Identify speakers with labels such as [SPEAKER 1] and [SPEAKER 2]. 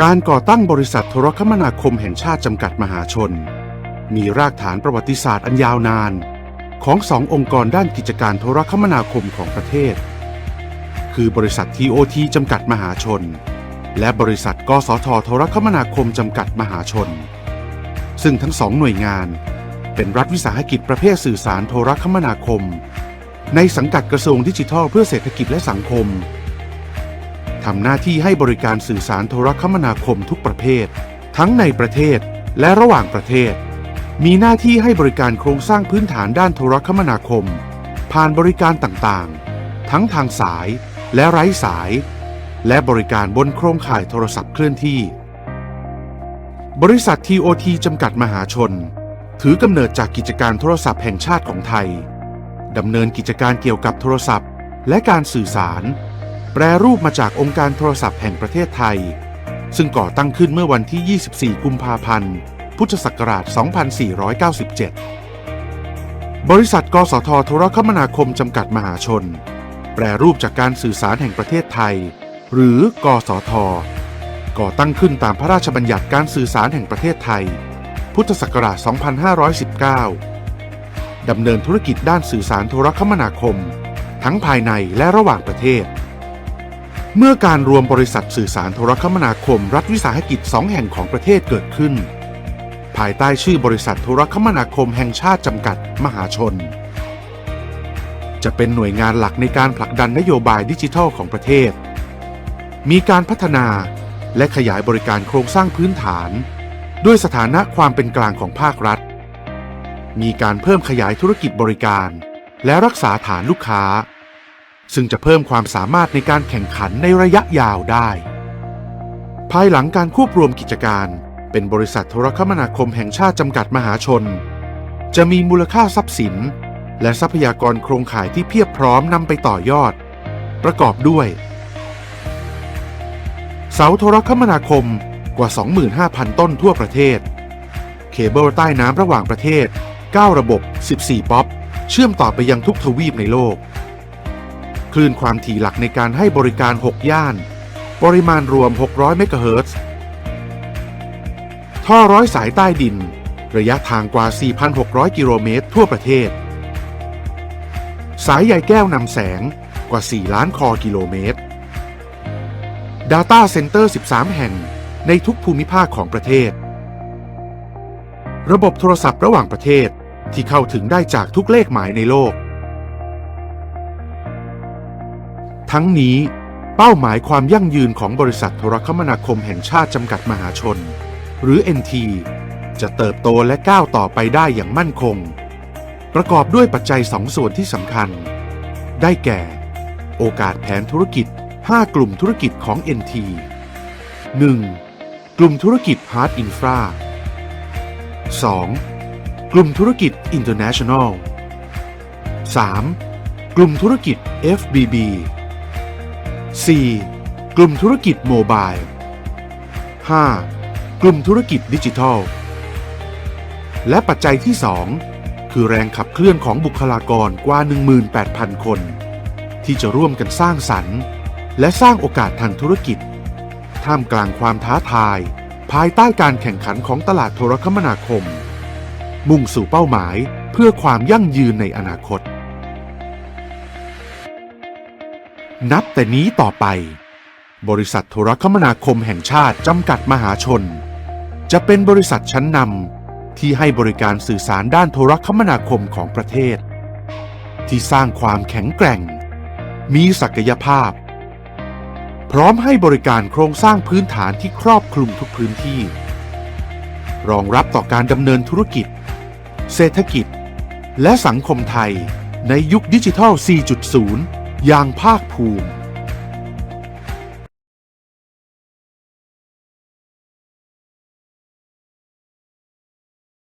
[SPEAKER 1] การก่อตั้งบริษัทโทรคมนาคมแห่งชาติจำกัดมหาชน มีรากฐานประวัติศาสตร์อันยาวนาน ของสององค์กรด้านกิจการโทรคมนาคมของประเทศ คือบริษัท TOT จำกัดมหาชน และบริษัทกสทโทรคมนาคมจำกัดมหาชน ซึ่งทั้งสองหน่วยงาน เป็นรัฐวิสาหกิจประเภทสื่อสารโทรคมนาคม ในสังกัดกระทรวงดิจิทัลเพื่อเศรษฐกิจและสังคม ทำหน้าที่ให้บริการสื่อสารโทรคมนาคมทุกประเภท ทั้งในประเทศและระหว่างประเทศ มีหน้าที่ให้บริการโครงสร้างพื้นฐานด้านโทรคมนาคม ผ่านบริการต่างๆ ทั้งทางสายและไร้สาย และบริการบนโครงข่ายโทรศัพท์เคลื่อนที่ บริษัท TOT จำกัดมหาชน ถือกำเนิดจากกิจการโทรศัพท์แห่งชาติของไทยดำเนินกิจการเกี่ยวกับโทรศัพท์ และการสื่อสาร แปรรูปมาจากองค์การโทรศัพท์แห่งประเทศไทย ซึ่งก่อตั้งขึ้นเมื่อวันที่ 24 กุมภาพันธ์ พุทธศักราช 2497 บริษัท กสทโทรคมนาคมจำกัดมหาชน แปรรูปจากการสื่อสารแห่งประเทศไทย หรือ กสท ก่อตั้งขึ้นตามพระราชบัญญัติการสื่อสารแห่งประเทศไทย พุทธศักราช 2519 ดำเนินธุรกิจด้านสื่อสารโทรคมนาคม ทั้งภายในและระหว่างประเทศ เมื่อการรวมบริษัทสื่อสารโทรคมนาคม รัฐวิสาหกิจสองแห่งของประเทศเกิดขึ้น ภายใต้ชื่อบริษัทโทรคมนาคมแห่งชาติจำกัดมหาชน จะเป็นหน่วยงานหลักในการผลักดันนโยบายดิจิทัลของประเทศ มีการพัฒนาและขยายบริการโครงสร้างพื้นฐาน ด้วยสถานะความเป็นกลางของภาครัฐ มีการเพิ่มขยายธุรกิจบริการ และรักษาฐานลูกค้า ซึ่งจะเพิ่มความสามารถในการแข่งขันในระยะยาวได้ ภายหลังการควบรวมกิจการ เป็นบริษัทโทรคมนาคมแห่งชาติจำกัดมหาชน จะมีมูลค่าทรัพย์สิน และทรัพยากรโครงข่ายที่เพียบพร้อมนำไปต่อยอด ประกอบด้วย เสาโทรคมนาคมกว่า 25,000 ต้นทั่วประเทศ เคเบิลใต้น้ำระหว่างประเทศ 9 ระบบ 14 ป๊อป เชื่อมต่อไปยังทุกทวีปในโลก คลื่นความถี่หลักในการให้บริการ 6 ย่าน ปริมาณรวม 600 เมกะเฮิรตซ์ ท่อร้อยสายใต้ดิน ระยะทางกว่า 4,600 กิโลเมตรทั่วประเทศ สายใยแก้วนำแสงกว่า 4 ล้านคอกิโลเมตร Data Center 13 แห่งในทุกภูมิภาคของประเทศ ระบบโทรศัพท์ระหว่างประเทศที่เข้าถึงได้จากทุกเลขหมายในโลก ทั้งนี้ เป้าหมายความยั่งยืนของบริษัทโทรคมนาคมแห่งชาติจำกัดมหาชน หรือ NT จะเติบโตและก้าวต่อไปได้อย่างมั่นคง ประกอบด้วยปัจจัยสองส่วนที่สำคัญ ได้แก่ โอกาสแผนธุรกิจ 5 กลุ่มธุรกิจของ NT 1. กลุ่มธุรกิจ Hard Infra 2. กลุ่มธุรกิจ International 3. กลุ่มธุรกิจ FBB 4. กลุ่มธุรกิจโมบาย 5. กลุ่มธุรกิจดิจิทัล และปัจจัยที่ 2 คือแรงขับเคลื่อนของบุคลากรกว่า 18,000 คน ที่จะร่วมกันสร้างสรรค์ และสร้างโอกาสทางธุรกิจ ท่ามกลางความท้าทาย ภายใต้การแข่งขันของตลาดโทรคมนาคม มุ่งสู่เป้าหมายเพื่อความยั่งยืนในอนาคต นับแต่นี้ต่อไป บริษัทโทรคมนาคมแห่งชาติจำกัดมหาชน จะเป็นบริษัทชั้นนำที่ให้บริการสื่อสารด้านโทรคมนาคมของประเทศ ที่สร้างความแข็งแกร่ง มีศักยภาพ พร้อมให้บริการโครงสร้างพื้นฐานที่ครอบคลุมทุกพื้นที่ รองรับต่อการดำเนินธุรกิจ เศรษฐกิจ และสังคมไทยในยุคดิจิทัล 4.0 อย่างภาคภูมิ